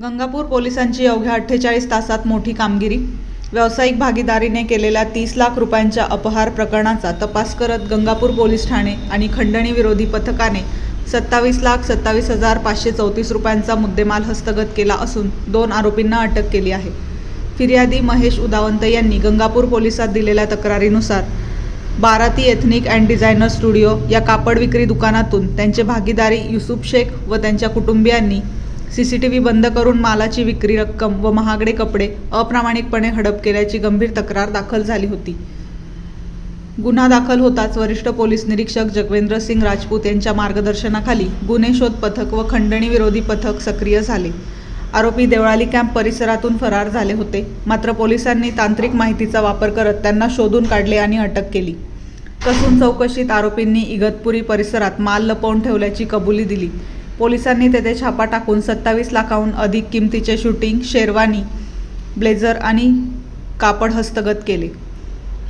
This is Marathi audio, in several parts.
गंगापूर पोलिसांची अवघ्या अठ्ठेचाळीस तासात मोठी कामगिरी. व्यावसायिक भागीदारीने केलेल्या तीस लाख रुपयांच्या अपहार प्रकरणाचा तपास करत गंगापूर पोलीस ठाणे आणि खंडणी विरोधी पथकाने सत्तावीस लाख सत्तावीस हजार पाचशे चौतीस रुपयांचा मुद्देमाल हस्तगत केला असून दोन आरोपींना अटक केली आहे. फिर्यादी महेश उदावंत यांनी गंगापूर पोलिसात दिलेल्या तक्रारीनुसार बाराती एथनिक अँड डिझायनर स्टुडिओ या कापड विक्री दुकानातून त्यांचे भागीदारी युसुफ शेख व त्यांच्या कुटुंबियांनी सी सी टी व्ही बंद करून मालाची विक्री रक्कम व महागडे कपडे अप्रामाणिकपणे हडप केल्याची गंभीर तक्रार दाखल झाली होती. गुन्हा दाखल होताच वरिष्ठ पोलीस निरीक्षक जगवेंद्र सिंग राजपूत यांच्या मार्गदर्शनाखाली गुन्हे शोध पथक व खंडणी विरोधी पथक सक्रिय झाले. आरोपी देवळाली कॅम्प परिसरातून फरार झाले होते. मात्र पोलिसांनी तांत्रिक माहितीचा वापर करत त्यांना शोधून काढले आणि अटक केली. कसून चौकशीत आरोपींनी इगतपुरी परिसरात माल लपवून ठेवल्याची कबुली दिली. पोलिसांनी तेथे छापा टाकून सत्तावीस लाखाहून अधिक किमतीचे शूटिंग शेरवानी ब्लेझर आणि कापड हस्तगत केले.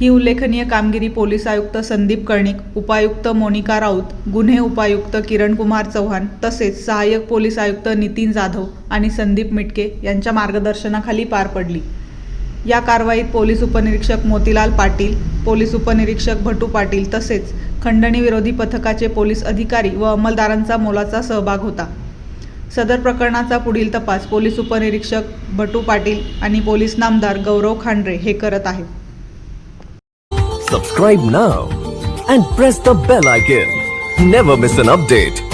ही उल्लेखनीय कामगिरी पोलीस आयुक्त संदीप कर्णिक उपायुक्त मोनिका राऊत गुन्हे उपायुक्त किरण कुमार चव्हाण तसेच सहाय्यक पोलीस आयुक्त नितीन जाधव आणि संदीप मिटके यांच्या मार्गदर्शनाखाली पार पडली. या कारवाईत पोलीस उपनिरीक्षक मोतीलाल पाटील पोलीस उपनिरीक्षक भटू पाटील तसेच खंडणी विरोधी पथकाचे पोलीस अधिकारी व अंमलदारांचा मोलाचा सहभाग होता. सदर प्रकरणाचा पुढील तपास पोलीस उपनिरीक्षक भटू पाटील आणि पोलीस नामदार गौरव खांडरे हे करत आहेत. Subscribe now and press the bell icon never miss an update